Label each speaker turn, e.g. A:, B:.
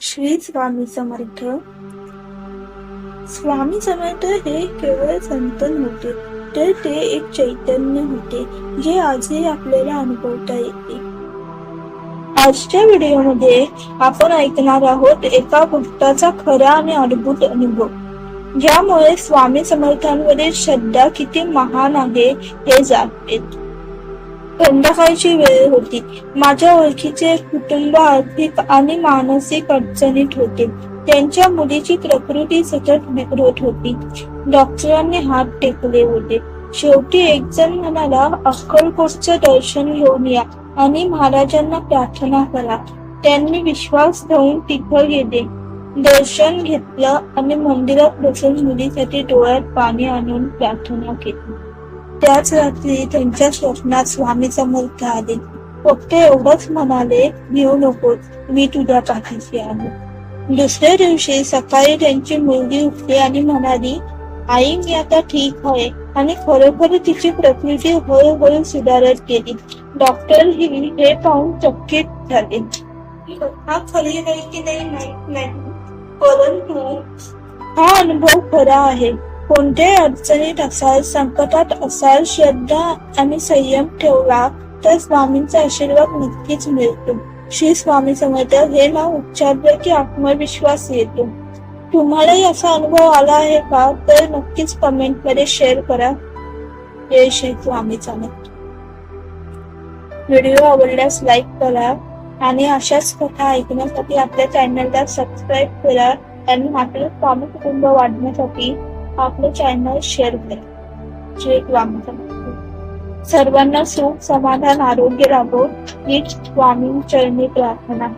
A: श्री स्वामी समर्थ. स्वामी समर्थ हे केवळ संत नव्हते तर ते एक चैतन्य होते जे आजही आपल्याला अनुभवता येते. आजच्या व्हिडिओमध्ये आपण ऐकणार आहोत एका भक्ताचा खरा आणि अद्भुत अनुभव. ज्यामुळे स्वामी समर्थांवरील श्रद्धा किती महान आहे हे जाणते संध्याकाळची वेळ होती. माझ्या ओळखीचे कुटुंब आर्थिक आणि मानसिक अडचणीत होते. त्यांच्या मुलीची प्रकृती सतत बिघडत होती. डॉक्टरांनी हात टेकले होते. शेवटी एक जण म्हणाला अक्कलकोटचं दर्शन घेऊन या. आणि महाराजांना प्रार्थना करा. त्यांनी विश्वास ठेवून तिथं गेले. दर्शन घेतलं आणि मंदिरात बसून मुलीसाठी डोळ्यात पाणी आणून प्रार्थना केली. त्याच रात्री त्यांच्या स्वप्नात स्वामी समर्थ आले. फक्त एवढंच म्हणाले घेऊ नकोस मी तुझ्या पाठीशी आहे. दुसऱ्या दिवशी सकाळी त्यांची मुलगी उठली आणि म्हणाली आई मी आता ठीक आहे. आणि खरोखर तिची प्रकृती हळूहळू सुधारत गेली. डॉक्टर ही हे पाहून चकित झाले. हा खरी आहे की नाही माहीत नाही. परंतु हा अनुभव खरा आहे. कोणत्याही अडचणीत असाल संकटात असाल श्रद्धा आणि संयम ठेवला तर स्वामींचा आशीर्वाद नक्कीच मिळतो. श्री स्वामी समर्थ हे नाव उच्चारलं की आत्मविश्वास येतो. तुम्हालाही असा अनुभव आला आहे का? तर नक्कीच कमेंटमध्ये शेअर करा. जय श्री स्वामी समर्थ. व्हिडिओ आवडल्यास लाईक करा आणि अशाच कथा ऐकण्यासाठी आपल्या चॅनलला सबस्क्राईब करा आणि आपलं स्वामी कुटुंब वाढण्यासाठी आपलं चॅनल शेअर करा जय स्वामी सर्वांना सुख समाधान आरोग्य लाभो हीच स्वामी चरणी प्रार्थना.